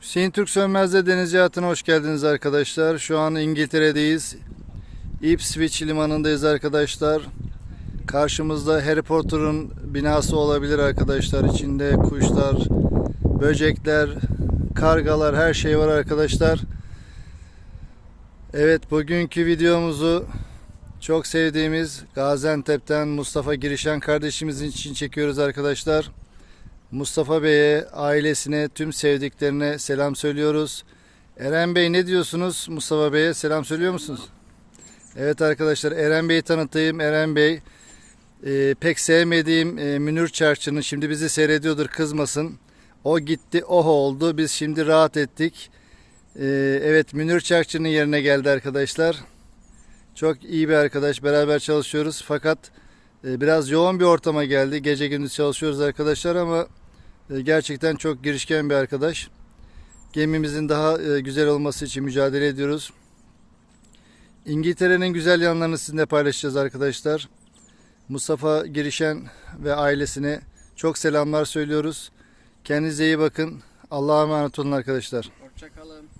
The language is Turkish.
Hüseyin Türk Sönmez'de deniz hayatına hoş geldiniz arkadaşlar. Şu an İngiltere'deyiz. Ipswich limanındayız arkadaşlar. Karşımızda Harry Potter'ın binası olabilir arkadaşlar. İçinde kuşlar, böcekler, kargalar her şey var arkadaşlar. Evet bugünkü videomuzu çok sevdiğimiz Gaziantep'ten Mustafa Girişen kardeşimizin için çekiyoruz arkadaşlar. Mustafa Bey'e, ailesine, tüm sevdiklerine selam söylüyoruz. Eren Bey ne diyorsunuz? Mustafa Bey'e selam söylüyor musunuz? Evet arkadaşlar Eren Bey'i tanıtayım. Eren Bey e, pek sevmediğim e, Münir Çarşı'nın şimdi bizi seyrediyordur kızmasın. O gitti oh oldu. Biz şimdi rahat ettik. E, evet Münir Çarşı'nın yerine geldi arkadaşlar. Çok iyi bir arkadaş. Beraber çalışıyoruz. Fakat e, biraz yoğun bir ortama geldi. Gece gündüz çalışıyoruz arkadaşlar ama gerçekten çok girişken bir arkadaş. Gemimizin daha e, güzel olması için mücadele ediyoruz. İngiltere'nin güzel yanlarını sizinle paylaşacağız arkadaşlar. Mustafa Girişen ve ailesine çok selamlar söylüyoruz. Kendinize iyi bakın. Allah'a emanet olun arkadaşlar. Hoşçakalın.